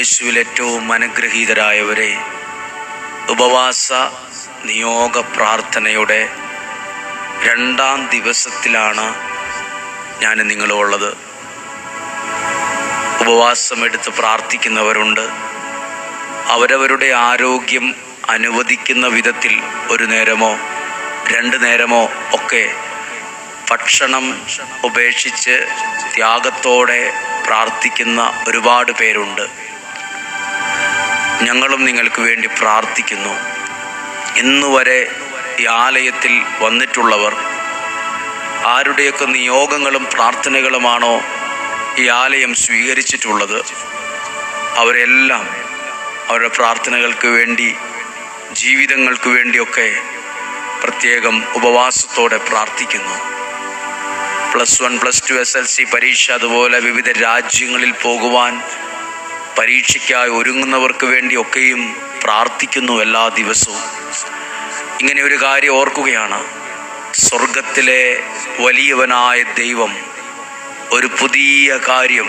യേശുവിൽ ഏറ്റവും അനുഗ്രഹീതരായവരെ ഉപവാസ നിയോഗ പ്രാർത്ഥനയുടെ രണ്ടാം ദിവസത്തിലാണ് ഞാൻ നിങ്ങളുള്ളത്. ഉപവാസമെടുത്ത് പ്രാർത്ഥിക്കുന്നവരുണ്ട്. അവരവരുടെ ആരോഗ്യം അനുവദിക്കുന്ന വിധത്തിൽ ഒരു നേരമോ രണ്ട് നേരമോ ഒക്കെ ഭക്ഷണം ഉപേക്ഷിച്ച് ത്യാഗത്തോടെ പ്രാർത്ഥിക്കുന്ന ഒരുപാട് പേരുണ്ട്. ഞങ്ങളും നിങ്ങൾക്ക് വേണ്ടി പ്രാർത്ഥിക്കുന്നു. ഇന്നുവരെ ഈ ആലയത്തിൽ വന്നിട്ടുള്ളവർ ആരുടെയൊക്കെ നിയോഗങ്ങളും പ്രാർത്ഥനകളുമാണോ ഈ ആലയം സ്വീകരിച്ചിട്ടുള്ളത്? അവരെല്ലാം അവരുടെ പ്രാർത്ഥനകൾക്ക് വേണ്ടി ജീവിതങ്ങൾക്ക് വേണ്ടിയൊക്കെ പ്രത്യേകം ഉപവാസത്തോടെ പ്രാർത്ഥിക്കുന്നു. Plus one plus two S L C പരീക്ഷ അതുപോലെ വിവിധ രാജ്യങ്ങളിൽ പോകുവാൻ പരീക്ഷയ്ക്കായി ഒരുങ്ങുന്നവർക്ക് വേണ്ടി ഒക്കെയും പ്രാർത്ഥിക്കുന്നു എല്ലാ ദിവസവും. ഇങ്ങനെ ഒരു കാര്യം ഓർക്കുകയാണ്. സ്വർഗത്തിലെ വലിയവനായ ദൈവം ഒരു പുതിയ കാര്യം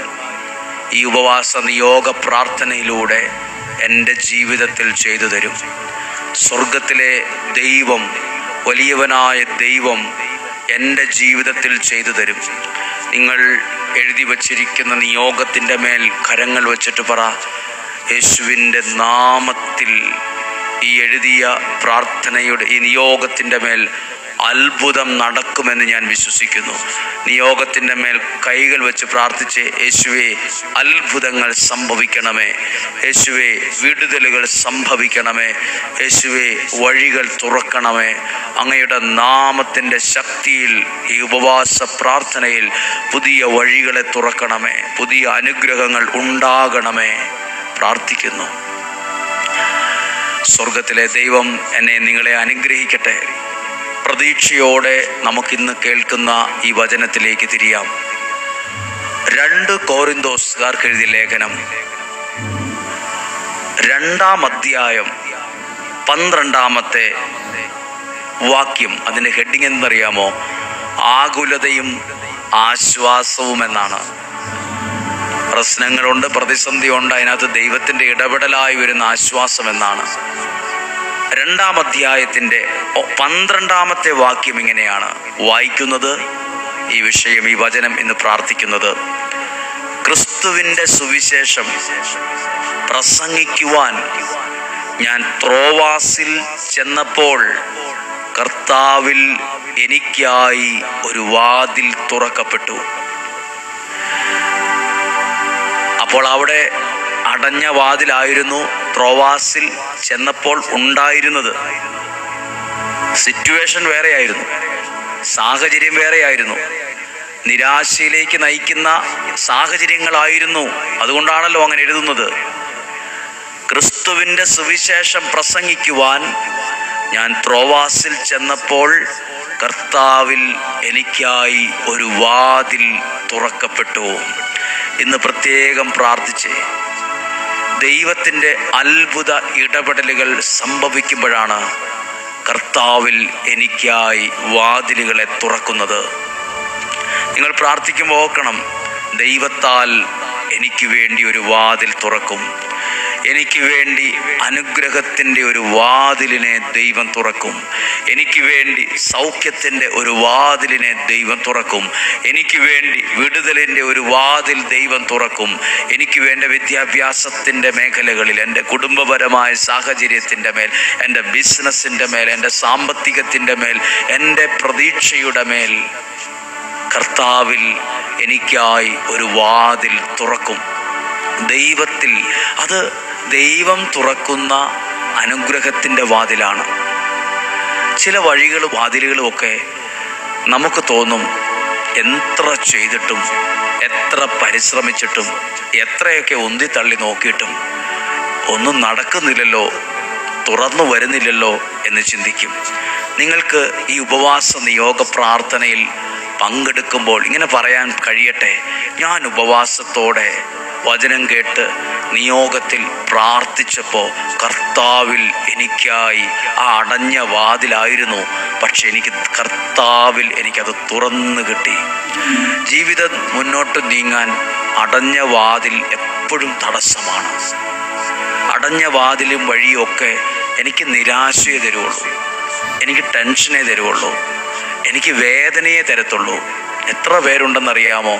ഈ ഉപവാസ നിയോഗ പ്രാർത്ഥനയിലൂടെ എന്റെ ജീവിതത്തിൽ ചെയ്തു തരും. സ്വർഗത്തിലെ ദൈവം വലിയവനായ ദൈവം എന്റെ ജീവിതത്തിൽ ചെയ്തു തരും. നിങ്ങൾ എഴുതി വച്ചിരിക്കുന്ന നിയോഗത്തിന്റെ മേൽ കരങ്ങൾ വച്ചിട്ട് പറ. യേശുവിന്റെ നാമത്തിൽ ഈ എഴുതിയ പ്രാർത്ഥനയുടെ ഈ നിയോഗത്തിന്റെ മേൽ അത്ഭുതം നടക്കുമെന്ന് ഞാൻ വിശ്വസിക്കുന്നു. നിയോഗത്തിന്റെ മേൽ കൈകൾ വെച്ച് പ്രാർത്ഥിച്ച് യേശുവെ അത്ഭുതങ്ങൾ സംഭവിക്കണമേ. യേശുവെ വിടുതലുകൾ സംഭവിക്കണമേ. യേശുവെ വഴികൾ തുറക്കണമേ. അങ്ങയുടെ നാമത്തിന്റെ ശക്തിയിൽ ഈ ഉപവാസ പ്രാർത്ഥനയിൽ പുതിയ വഴികളെ തുറക്കണമേ. പുതിയ അനുഗ്രഹങ്ങൾ ഉണ്ടാകണമേ. പ്രാർത്ഥിക്കുന്നു. സ്വർഗത്തിലെ ദൈവം എന്നെ നിങ്ങളെ അനുഗ്രഹിക്കട്ടെ. പ്രതീക്ഷയോടെ നമുക്കിന്ന് കേൾക്കുന്ന ഈ വചനത്തിലേക്ക് തിരിയാം. രണ്ട് കോറിന്തോസുകാർക്ക് എഴുതിയ ലേഖനം. രണ്ടാം അധ്യായം പന്ത്രണ്ടാമത്തെ വാക്യം. അതിന്റെ ഹെഡിങ് എന്നറിയാമോ ആകുലതയും ആശ്വാസവും എന്നാണ് പ്രശ്നങ്ങളുണ്ട് പ്രതിസന്ധിയുണ്ട് അതിനകത്ത് ദൈവത്തിന്റെ ഇടപെടലായി വരുന്ന ആശ്വാസം എന്നാണ് രണ്ടാം അധ്യായത്തിന്റെ പന്ത്രണ്ടാമത്തെ വാക്യം ഇങ്ങനെയാണ്. വായിക്കുന്നത് ഈ വിഷയം ഈ വചനം എന്ന് പ്രാർത്ഥിക്കുന്നത്. ക്രിസ്തുവിന്റെ സുവിശേഷം പ്രസംഗിക്കുവാൻ ഞാൻ ത്രോവാസിൽ ചെന്നപ്പോൾ കർത്താവിൽ എനിക്കായി ഒരു വാതിൽ തുറക്കപ്പെട്ടു. അപ്പോൾ അവിടെ അടഞ്ഞ വാതിലായിരുന്നു ത്രോവാസിൽ ചെന്നപ്പോൾ ഉണ്ടായിരുന്നത്. സിറ്റുവേഷൻ വേറെയായിരുന്നു. സാഹചര്യം വേറെയായിരുന്നു. നിരാശയിലേക്ക് നയിക്കുന്ന സാഹചര്യങ്ങളായിരുന്നു അതുകൊണ്ടാണല്ലോ അങ്ങനെ എഴുതുന്നത്. ക്രിസ്തുവിന്റെ സുവിശേഷം പ്രസംഗിക്കുവാൻ ഞാൻ ത്രോവാസിൽ ചെന്നപ്പോൾ കർത്താവിൽ എനിക്കായി ഒരു വാതിൽ തുറക്കപ്പെട്ടു. ഇന്ന് പ്രത്യേകം പ്രാർത്ഥിച്ചേ. ദൈവത്തിന്റെ അത്ഭുത ഇടപെടലുകൾ സംഭവിക്കുമ്പോഴാണ് കർത്താവിൽ എനിക്കായി വാതിലുകളെ തുറക്കുന്നത്. നിങ്ങൾ പ്രാർത്ഥിക്കുമ്പോൾ ഓർക്കണം ദൈവത്താൽ എനിക്ക് വേണ്ടി ഒരു വാതിൽ തുറക്കും. എനിക്ക് വേണ്ടി അനുഗ്രഹത്തിന്റെ ഒരു വാതിലിനെ ദൈവം തുറക്കും. എനിക്ക് വേണ്ടി സൗഖ്യത്തിന്റെ ഒരു വാതിലിനെ ദൈവം തുറക്കും. എനിക്ക് വേണ്ടി വിടുതലിന്റെ ഒരു വാതിൽ ദൈവം തുറക്കും. എനിക്ക് വേണ്ട വിദ്യാഭ്യാസത്തിന്റെ മേഖലകളിൽ എന്റെ കുടുംബപരമായ സാഹചര്യത്തിന്റെ മേൽ എന്റെ ബിസിനസ്സിന്റെ മേൽ എന്റെ സാമ്പത്തികത്തിന്റെ മേൽ എന്റെ പ്രതീക്ഷയുടെ മേൽ കർത്താവിൽ എനിക്കായി ഒരു വാതിൽ തുറക്കും. ദൈവത്തിൽ അത് ദൈവം തുറക്കുന്ന അനുഗ്രഹത്തിന്റെ വാതിലാണ്. ചില വഴികൾ വാതിലുകളും ഒക്കെ നമുക്ക് തോന്നും എത്ര ചെയ്തിട്ടും എത്ര പരിശ്രമിച്ചിട്ടും എത്രയൊക്കെ ഉന്തിത്തള്ളി നോക്കിയിട്ടും ഒന്നും നടക്കുന്നില്ലല്ലോ തുറന്നു വരുന്നില്ലല്ലോ എന്ന് ചിന്തിക്കും. നിങ്ങൾക്ക് ഈ ഉപവാസ നിയോഗ പ്രാർത്ഥനയിൽ പങ്കെടുക്കുമ്പോൾ ഇങ്ങനെ പറയാൻ കഴിയട്ടെ ഞാൻ ഉപവാസത്തോടെ വചനം കേട്ട് നിയോഗത്തിൽ പ്രാർത്ഥിച്ചപ്പോൾ കർത്താവിൽ എനിക്കായി ആ അടഞ്ഞ വാതിലായിരുന്നു. പക്ഷെ എനിക്ക് കർത്താവിൽ എനിക്കത് തുറന്നു കിട്ടി. ജീവിതം മുന്നോട്ട് നീങ്ങാൻ അടഞ്ഞ വാതിൽ എപ്പോഴും തടസ്സമാണ്. അടഞ്ഞ വാതിലും വഴിയൊക്കെ എനിക്ക് നിരാശയെ തരുള്ളൂ എനിക്ക് ടെൻഷനെ തരുള്ളൂ എനിക്ക് വേദനയെ തരത്തുള്ളൂ. എത്ര പേരുണ്ടെന്നറിയാമോ?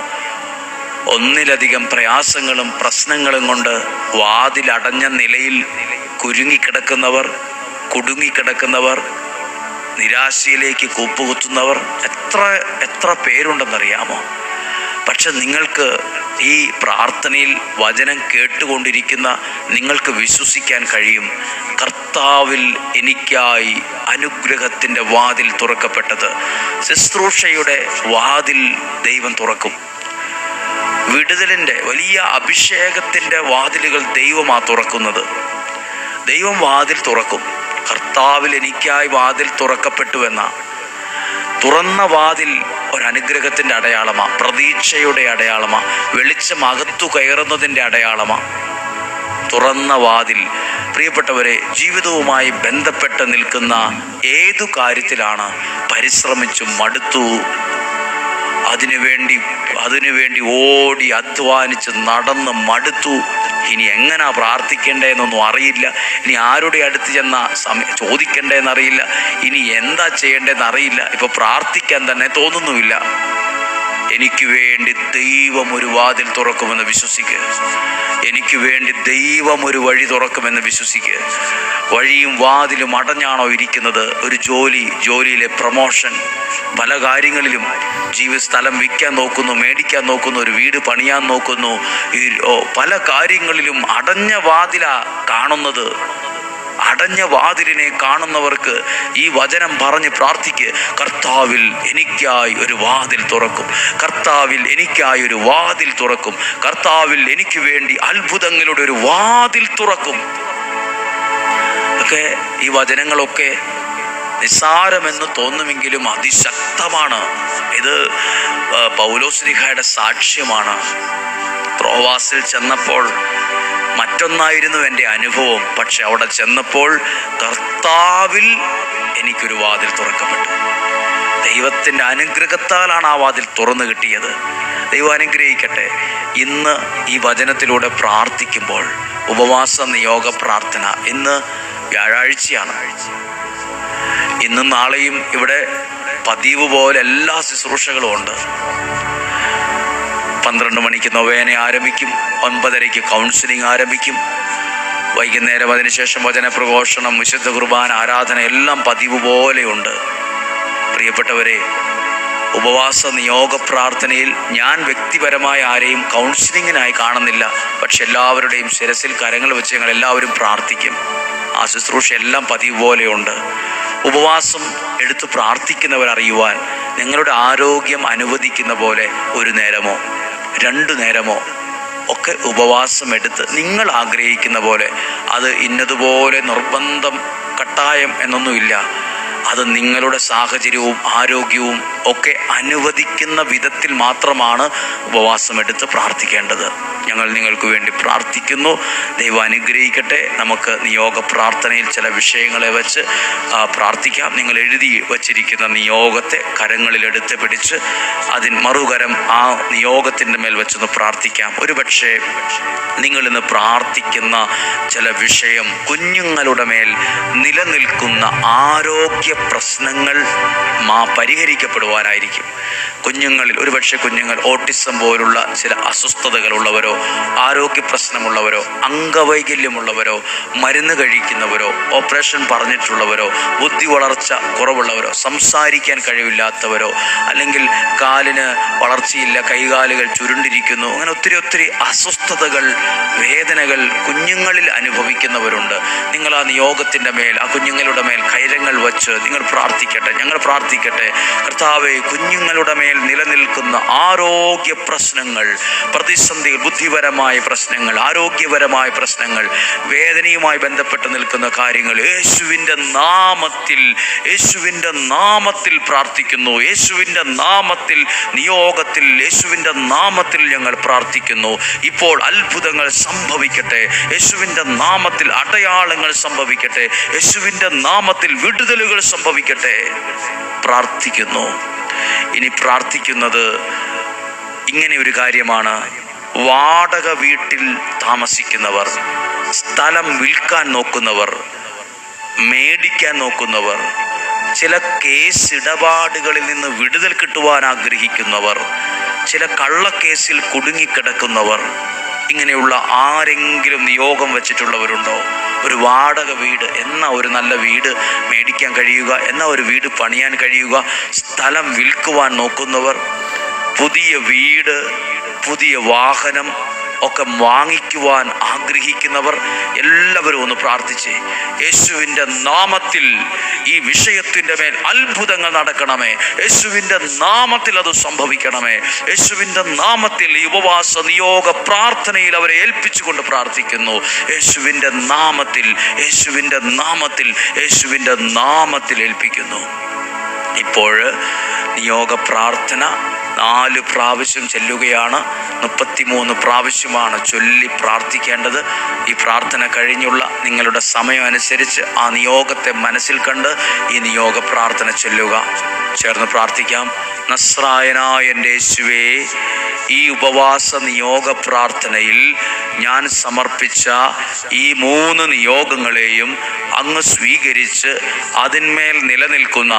ഒന്നിലധികം പ്രയാസങ്ങളും പ്രശ്നങ്ങളും കൊണ്ട് വാതിലടഞ്ഞ നിലയിൽ കുരുങ്ങിക്കിടക്കുന്നവർ കുടുങ്ങിക്കിടക്കുന്നവർ നിരാശയിലേക്ക് കൂപ്പുകുത്തുന്നവർ എത്ര എത്ര പേരുണ്ടെന്നറിയാമോ? പക്ഷെ നിങ്ങൾക്ക് ഈ പ്രാർത്ഥനയിൽ വചനം കേട്ടുകൊണ്ടിരിക്കുന്ന നിങ്ങൾക്ക് വിശ്വസിക്കാൻ കഴിയും. കർത്താവിൽ എനിക്കായി അനുഗ്രഹത്തിന്റെ വാതിൽ തുറക്കപ്പെട്ടത്. ശുശ്രൂഷയുടെ വാതിൽ ദൈവം തുറക്കും. വിടുതലിന്റെ വലിയ അഭിഷേകത്തിന്റെ വാതിലുകൾ ദൈവമാ തുറക്കുന്നത്. ദൈവം വാതിൽ തുറക്കും. കർത്താവിൽ എനിക്കായി വാതിൽ തുറക്കപ്പെട്ടുവെന്ന തുറന്ന വാതിൽ ഒരനുഗ്രഹത്തിന്റെ അടയാളമാ. പ്രതീക്ഷയുടെ അടയാളമാ. വെളിച്ചം അകത്തു കയറുന്നതിന്റെ അടയാളമാ. തുറന്ന വാതിൽ പ്രിയപ്പെട്ടവരെ ജീവിതവുമായി ബന്ധപ്പെട്ട് നിൽക്കുന്ന ഏതു കാര്യത്തിലാണ് പരിശ്രമിച്ചു മടുത്തു അതിനുവേണ്ടി അതിനുവേണ്ടി ഓടി അധ്വാനിച്ച് നടന്ന് മടുത്തു. ഇനി എങ്ങനാ പ്രാർത്ഥിക്കേണ്ടതെന്നൊന്നും അറിയില്ല. ഇനി ആരുടെ അടുത്ത് ചെന്ന സമയ ചോദിക്കേണ്ടതെന്ന് അറിയില്ല ഇനി എന്താ ചെയ്യേണ്ടതെന്ന് അറിയില്ല ഇപ്പൊ പ്രാർത്ഥിക്കാൻ തന്നെ തോന്നുന്നുമില്ല. എനിക്ക് വേണ്ടി ദൈവം ഒരു വാതിൽ തുറക്കുമെന്ന് വിശ്വസിക്കുക എനിക്ക് വേണ്ടി ദൈവം ഒരു വഴി തുറക്കുമെന്ന് വിശ്വസിക്കുക വഴിയും വാതിലും അടഞ്ഞാണോ ഇരിക്കുന്നത്? ഒരു ജോലി ജോലിയിലെ പ്രമോഷൻ പല കാര്യങ്ങളിലും. ജീവിത സ്ഥലം വിൽക്കാൻ നോക്കുന്നു മേടിക്കാൻ നോക്കുന്നു ഒരു വീട് പണിയാൻ നോക്കുന്നു. ഈ പല കാര്യങ്ങളിലും അടഞ്ഞ വാതില കാണുന്നത്. അടഞ്ഞ വാതിലിനെ കാണുന്നവർക്ക് ഈ വചനം പറഞ്ഞ് പ്രാർത്ഥിക്ക്. കർത്താവിൽ എനിക്കായി ഒരു വാതിൽ തുറക്കും. കർത്താവിൽ എനിക്കായി ഒരു വാതിൽ തുറക്കും. കർത്താവിൽ എനിക്ക് വേണ്ടി അത്ഭുതങ്ങളുടെ ഒരു വാതിൽ തുറക്കും. ഒക്കെ ഈ വചനങ്ങളൊക്കെ നിസ്സാരമെന്ന് തോന്നുമെങ്കിലും അതിശക്തമാണ്. ഇത് പൗലോസ്ലിഹയുടെ സാക്ഷ്യമാണ്. പ്രോവാസിൽ ചെന്നപ്പോൾ മറ്റൊന്നായിരുന്നു എന്റെ അനുഭവം. പക്ഷെ അവിടെ ചെന്നപ്പോൾ കർത്താവിൽ എനിക്കൊരു വാതിൽ തുറക്കപ്പെട്ടു. ദൈവത്തിന്റെ അനുഗ്രഹത്താലാണ് ആ വാതിൽ തുറന്നു കിട്ടിയത്. ദൈവം അനുഗ്രഹിക്കട്ടെ. ഇന്ന് ഈ വചനത്തിലൂടെ പ്രാർത്ഥിക്കുമ്പോൾ ഉപവാസ നിയോഗ പ്രാർത്ഥന ഇന്ന് വ്യാഴാഴ്ചയാണ്. ഇന്നും നാളെയും ഇവിടെ പതിവ് പോലെ എല്ലാ ശുശ്രൂഷകളും ഉണ്ട്. പന്ത്രണ്ട് മണിക്ക് നൊവേന ആരംഭിക്കും. ഒൻപതരയ്ക്ക് കൗൺസിലിംഗ് ആരംഭിക്കും. വൈകുന്നേരം അതിനുശേഷം വചനപ്രഘോഷണം വിശുദ്ധ കുർബാന ആരാധന എല്ലാം പതിവ് പോലെയുണ്ട്. പ്രിയപ്പെട്ടവരെ ഉപവാസ നിയോഗ പ്രാർത്ഥനയിൽ ഞാൻ വ്യക്തിപരമായി ആരെയും കൗൺസിലിങ്ങിനായി കാണുന്നില്ല. പക്ഷെ എല്ലാവരുടെയും ശിരസിൽ കരങ്ങൾ വെച്ച് ഞങ്ങൾ എല്ലാവരും പ്രാർത്ഥിക്കും. ആ ശുശ്രൂഷ എല്ലാം പതിവ് പോലെയുണ്ട്. ഉപവാസം എടുത്തു പ്രാർത്ഥിക്കുന്നവർ അറിയുവാൻ നിങ്ങളുടെ ആരോഗ്യം അനുവദിക്കുന്ന പോലെ ഒരു നേരമോ? രണ്ടു നേരമോ ഒക്കെ ഉപവാസം എടുത്ത് നിങ്ങൾ ആഗ്രഹിക്കുന്ന പോലെ അത് ഇന്നതുപോലെ നിർബന്ധം കട്ടായം എന്നൊന്നുമില്ല. അത് നിങ്ങളുടെ സാഹചര്യവും ആരോഗ്യവും ഒക്കെ അനുവദിക്കുന്ന വിധത്തിൽ മാത്രമാണ് ഉപവാസം എടുത്ത് പ്രാർത്ഥിക്കേണ്ടത്. ഞങ്ങൾ നിങ്ങൾക്ക് വേണ്ടി പ്രാർത്ഥിക്കുന്നു. ദൈവം അനുഗ്രഹിക്കട്ടെ. നമുക്ക് നിയോഗ പ്രാർത്ഥനയിൽ ചില വിഷയങ്ങളെ വെച്ച് പ്രാർത്ഥിക്കാം. നിങ്ങൾ എഴുതി വച്ചിരിക്കുന്ന നിയോഗത്തെ കരങ്ങളിലെടുത്ത് പിടിച്ച് അതിൻ മറുകരം ആ നിയോഗത്തിന്റെ മേൽ വെച്ചൊന്ന് പ്രാർത്ഥിക്കാം. ഒരുപക്ഷെ നിങ്ങൾ ഇന്ന് പ്രാർത്ഥിക്കുന്ന ചില വിഷയം കുഞ്ഞുങ്ങളുടെ മേൽ നിലനിൽക്കുന്ന ആരോഗ്യ പ്രശ്നങ്ങൾ മാ പരിഹരിക്കപ്പെടുവാനായിരിക്കും. കുഞ്ഞുങ്ങളിൽ ഒരുപക്ഷെ കുഞ്ഞുങ്ങൾ ഓട്ടിസം പോലുള്ള ചില അസ്വസ്ഥതകളുള്ളവരോ ആരോഗ്യ പ്രശ്നമുള്ളവരോ അംഗവൈകല്യമുള്ളവരോ മരുന്ന് കഴിക്കുന്നവരോ ഓപ്പറേഷൻ പറഞ്ഞിട്ടുള്ളവരോ ബുദ്ധി വളർച്ച കുറവുള്ളവരോ സംസാരിക്കാൻ കഴിവില്ലാത്തവരോ അല്ലെങ്കിൽ കാലിന് വളർച്ചയില്ല കൈകാലുകൾ ചുരുണ്ടിരിക്കുന്നു അങ്ങനെ ഒത്തിരി ഒത്തിരി അസ്വസ്ഥതകൾ വേദനകൾ കുഞ്ഞുങ്ങളിൽ അനുഭവിക്കുന്നവരുണ്ട്. നിങ്ങൾ ആ നിയോഗത്തിന്റെ മേൽ ആ കുഞ്ഞുങ്ങളുടെ മേൽ കൈരങ്ങൾ വച്ച് നിങ്ങൾ പ്രാർത്ഥിക്കട്ടെ ഞങ്ങൾ പ്രാർത്ഥിക്കട്ടെ. കർത്താവെ കുഞ്ഞുങ്ങളുടെ മേൽ നിലനിൽക്കുന്ന ആരോഗ്യ പ്രശ്നങ്ങൾ പ്രതിസന്ധികൾ ബുദ്ധിപരമായ പ്രശ്നങ്ങൾ ആരോഗ്യപരമായ പ്രശ്നങ്ങൾ വേദനയുമായി ബന്ധപ്പെട്ട് നിൽക്കുന്ന കാര്യങ്ങൾ യേശുവിന്റെ നാമത്തിൽ യേശുവിന്റെ നാമത്തിൽ പ്രാർത്ഥിക്കുന്നു. യേശുവിന്റെ നാമത്തിൽ നിയോഗത്തിൽ യേശുവിന്റെ നാമത്തിൽ ഞങ്ങൾ പ്രാർത്ഥിക്കുന്നു. ഇപ്പോൾ അത്ഭുതങ്ങൾ സംഭവിക്കട്ടെ. യേശുവിന്റെ നാമത്തിൽ അടയാളങ്ങൾ സംഭവിക്കട്ടെ. യേശുവിന്റെ നാമത്തിൽ വിടുതലുകൾ സംഭവിക്കട്ടെ പ്രാർത്ഥിക്കുന്നു. ഇനി പ്രാർത്ഥിക്കുന്നത് ഇങ്ങനെ ഒരു കാര്യമാണ്. വാടക വീട്ടിൽ താമസിക്കുന്നവർ സ്ഥലം വിൽക്കാൻ നോക്കുന്നവർ മേടിക്കാൻ നോക്കുന്നവർ ചില കേസ് ഇടപാടുകളിൽ നിന്ന് വിടുതൽ കിട്ടുവാൻ ആഗ്രഹിക്കുന്നവർ ചില കള്ളക്കേസിൽ കുടുങ്ങിക്കിടക്കുന്നവർ ഇങ്ങനെയുള്ള ആരെങ്കിലും നിയോഗം വെച്ചിട്ടുള്ളവരുണ്ടോ? ഒരു വാടക വീട് എന്ന ഒരു നല്ല വീട് മേടിക്കാൻ കഴിയുക എന്ന ഒരു വീട് പണിയാൻ കഴിയുക സ്ഥലം വിൽക്കുവാൻ നോക്കുന്നവർ പുതിയ വീട് പുതിയ വാഹനം ഒക്കെ വാങ്ങിക്കുവാൻ ആഗ്രഹിക്കുന്നവർ എല്ലാവരും ഒന്ന് പ്രാർത്ഥിച്ച്. യേശുവിന്റെ നാമത്തിൽ ഈ വിഷയത്തിന്റെ മേൽ അത്ഭുതങ്ങൾ നടക്കണമേ. യേശുവിന്റെ നാമത്തിൽ അത് സംഭവിക്കണമേ. യേശുവിന്റെ നാമത്തിൽ ഈ ഉപവാസ നിയോഗ പ്രാർത്ഥനയിൽ അവരെ ഏൽപ്പിച്ചുകൊണ്ട് പ്രാർത്ഥിക്കുന്നു. യേശുവിന്റെ നാമത്തിൽ യേശുവിന്റെ നാമത്തിൽ യേശുവിന്റെ നാമത്തിൽ ഏൽപ്പിക്കുന്നു. ഇപ്പോൾ നിയോഗ പ്രാർത്ഥന നാല് പ്രാവശ്യം ചെല്ലുകയാണ്. മുപ്പത്തിമൂന്ന് പ്രാവശ്യമാണ് ചൊല്ലി പ്രാർത്ഥിക്കേണ്ടത്. ഈ പ്രാർത്ഥന കഴിഞ്ഞുള്ള നിങ്ങളുടെ സമയം അനുസരിച്ച് ആ നിയോഗത്തെ മനസ്സിൽ കണ്ട് ഈ നിയോഗ പ്രാർത്ഥന ചൊല്ലുക. ചേർന്ന് പ്രാർത്ഥിക്കാം. നസ്രായനായ എന്റെ യേശുവേ ഈ ഉപവാസ നിയോഗ പ്രാർത്ഥനയിൽ ഞാൻ സമർപ്പിച്ച ഈ മൂന്ന് നിയോഗങ്ങളെയും അങ്ങ് സ്വീകരിച്ച് അതിന്മേൽ നിലനിൽക്കുന്ന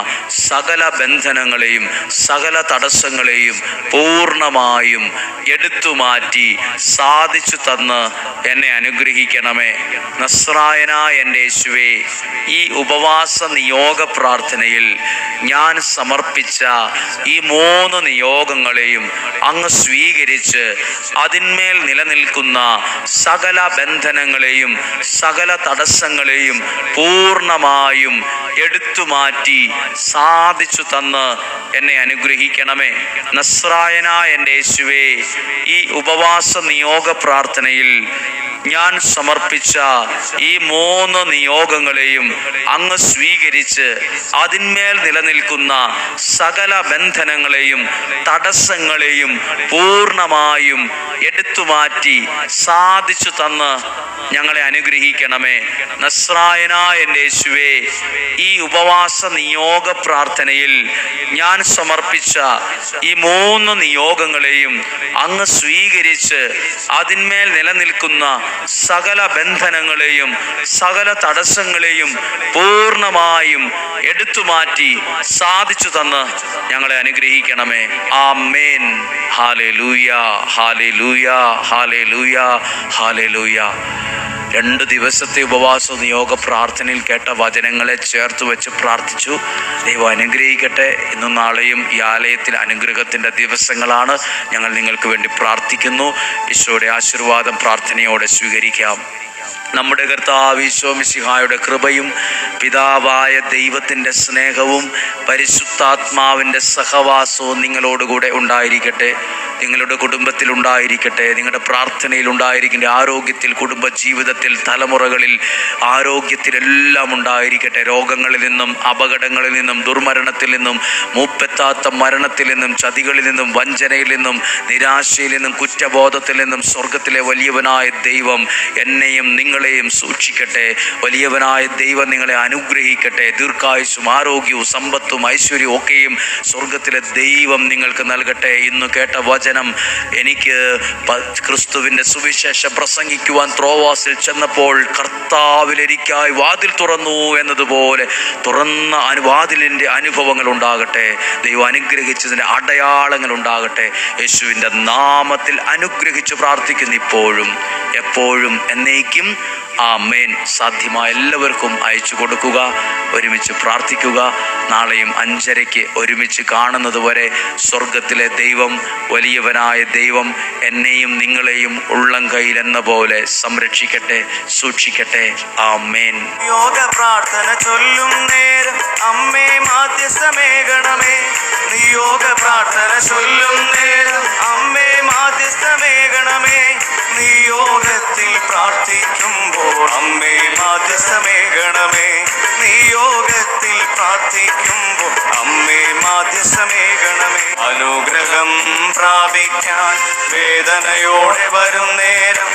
സകല ബന്ധനങ്ങളെയും സകല തടസ്സങ്ങളെയും പൂർണമായും എടുത്തു മാറ്റി സാധിച്ചു തന്ന് എന്നെ അനുഗ്രഹിക്കണമേ. നസ്രായനായ എന്റെ യേശുവേ ഈ ഉപവാസ നിയോഗ പ്രാർത്ഥനയിൽ ഞാൻ സമർപ്പിച്ച ഈ മൂന്ന് നിയോഗങ്ങളെയും അങ്ങ് സ്വീകരിച്ച് അതിന്മേൽ നിലനിൽക്കുന്ന സകല ബന്ധനങ്ങളെയും സകല തടസ്സങ്ങളെയും പൂർണമായും എടുത്തു മാറ്റി സാധിച്ചു തന്ന് എന്നെ അനുഗ്രഹിക്കണമേ. നസ്രായനായ എന്റെ യേശുവേ ഈ ഉപവാസ നിയോഗ പ്രാർത്ഥനയിൽ ഞാൻ സമർപ്പിച്ച ഈ മൂന്ന് നിയോഗങ്ങളെയും അങ്ങ് സ്വീകരിച്ച് അതിന്മേൽ നിലനിൽക്കുന്ന സകല ബന്ധനങ്ങളെയും തടസ്സങ്ങളെയും പൂർണമായും എടുത്തു മാറ്റി സാധിച്ചു തന്ന് ഞങ്ങളെ അനുഗ്രഹിക്കണമേ. നസ്രായനായ യേശുവേ ഈ ഉപവാസ നിയോഗ പ്രാർത്ഥനയിൽ ഞാൻ സമർപ്പിച്ച ഈ മൂന്ന് നിയോഗങ്ങളെയും അങ്ങ് സ്വീകരിച്ച് അതിന്മേൽ നിലനിൽക്കുന്ന സകല ബന്ധനങ്ങളെയും സകല തടസ്സങ്ങളെയും പൂർണമായും എടുത്തു മാറ്റി സാധിച്ചു തന്ന് ഞങ്ങളെ അനുഗ്രഹിക്കണമേ. Amen hallelujah hallelujah hallelujah hallelujah രണ്ട് ദിവസത്തെ ഉപവാസ നിയോഗ പ്രാർത്ഥനയിൽ കേട്ട വചനങ്ങളെ ചേർത്ത് വെച്ച് പ്രാർത്ഥിച്ചു. ദൈവം അനുഗ്രഹിക്കട്ടെ. ഇന്നും നാളെയും ഈ ആലയത്തിൽ അനുഗ്രഹത്തിന്റെ ദിവസങ്ങളാണ്. ഞങ്ങൾ നിങ്ങൾക്ക് വേണ്ടി പ്രാർത്ഥിക്കുന്നു. ഈശോയുടെ ആശീർവാദം പ്രാർത്ഥനയോടെ സ്വീകരിക്കാം. നമ്മുടെ കർത്താവ് ഈശോമിശിഹായുടെ കൃപയും പിതാവായ ദൈവത്തിന്റെ സ്നേഹവും പരിശുദ്ധാത്മാവിന്റെ സഹവാസവും നിങ്ങളോടുകൂടെ ഉണ്ടായിരിക്കട്ടെ. നിങ്ങളുടെ കുടുംബത്തിൽ ഉണ്ടായിരിക്കട്ടെ നിങ്ങളുടെ പ്രാർത്ഥനയിൽ ഉണ്ടായിരിക്കട്ടെ ആരോഗ്യത്തിൽ കുടുംബ ജീവിതത്തിൽ തലമുറകളിൽ ആരോഗ്യത്തിലെല്ലാം ഉണ്ടായിരിക്കട്ടെ. രോഗങ്ങളിൽ നിന്നും അപകടങ്ങളിൽ നിന്നും ദുർമരണത്തിൽ നിന്നും മൂപ്പെത്താത്ത മരണത്തിൽ നിന്നും ചതികളിൽ നിന്നും വഞ്ചനയിൽ നിന്നും നിരാശയിൽ നിന്നും കുറ്റബോധത്തിൽ നിന്നും സ്വർഗത്തിലെ വലിയവനായ ദൈവം എന്നെയും നിങ്ങളെയും സൂക്ഷിക്കട്ടെ. വലിയവനായ ദൈവം നിങ്ങളെ അനുഗ്രഹിക്കട്ടെ. ദീർഘായുസും ആരോഗ്യവും സമ്പത്തും ഐശ്വര്യവും ഒക്കെയും സ്വർഗത്തിലെ ദൈവം നിങ്ങൾക്ക് നൽകട്ടെ. ഇന്ന് കേട്ട വചനം എനിക്ക് ക്രിസ്തുവിന്റെ സുവിശേഷം പ്രസംഗിക്കുവാൻ ത്രോവാസിൽ ചെന്നപ്പോൾ കർത്താവിൽ എനിക്കായി വാതിൽ തുറന്നു എന്നതുപോലെ തുറന്ന വാതിലിന്റെ അനുഭവങ്ങൾ ഉണ്ടാകട്ടെ. ദൈവം അനുഗ്രഹിച്ചതിന്റെ അടയാളങ്ങൾ ഉണ്ടാകട്ടെ. യേശുവിന്റെ നാമത്തിൽ അനുഗ്രഹിച്ച് പ്രാർത്ഥിക്കുന്നു ഇപ്പോഴും. എപ്പോഴും എന്നേക്കും ആ മേൻ സാധ്യമായ എല്ലാവർക്കും അയച്ചു കൊടുക്കുക ഒരുമിച്ച് പ്രാർത്ഥിക്കുക. നാളെയും അഞ്ചരയ്ക്ക് ഒരുമിച്ച് കാണുന്നത് വരെ സ്വർഗത്തിലെ ദൈവം വലിയവനായ ദൈവം എന്നെയും നിങ്ങളെയും ഉള്ളം കയ്യിൽ എന്ന പോലെ സംരക്ഷിക്കട്ടെ സൂക്ഷിക്കട്ടെ. ആ മേൻ യോഗ പ്രാർത്ഥന ചൊല്ലും നേരം അമ്മേ മാധ്യസ്ഥമേകണമേ. നിയോഗ പ്രാർത്ഥന ചൊല്ലും വേദനയോടെ വരും നേരം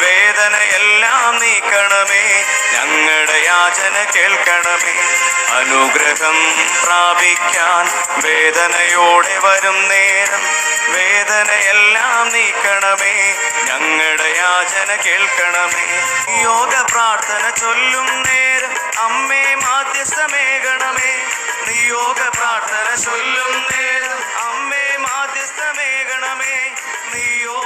വേദനയെല്ലാം നീക്കണമേ. ഞങ്ങളുടെ യാചന കേൾക്കണമേ. അനുഗ്രഹം പ്രാപിക്കാൻ വേദനയോടെ വരും നേരം വേദനയെല്ലാം നീക്കണമേ. ഞങ്ങളുടെ യാചന കേൾക്കണമേ. യോഗ പ്രാർത്ഥന ചൊല്ലും നേരം അമ്മേ മാധ്യസ്ഥമേകണമേ. നിയോഗ പ്രാർത്ഥന ചൊല്ലും നേരം അമ്മേ മാധ്യസ്ഥമേകണമേ. നിയോഗ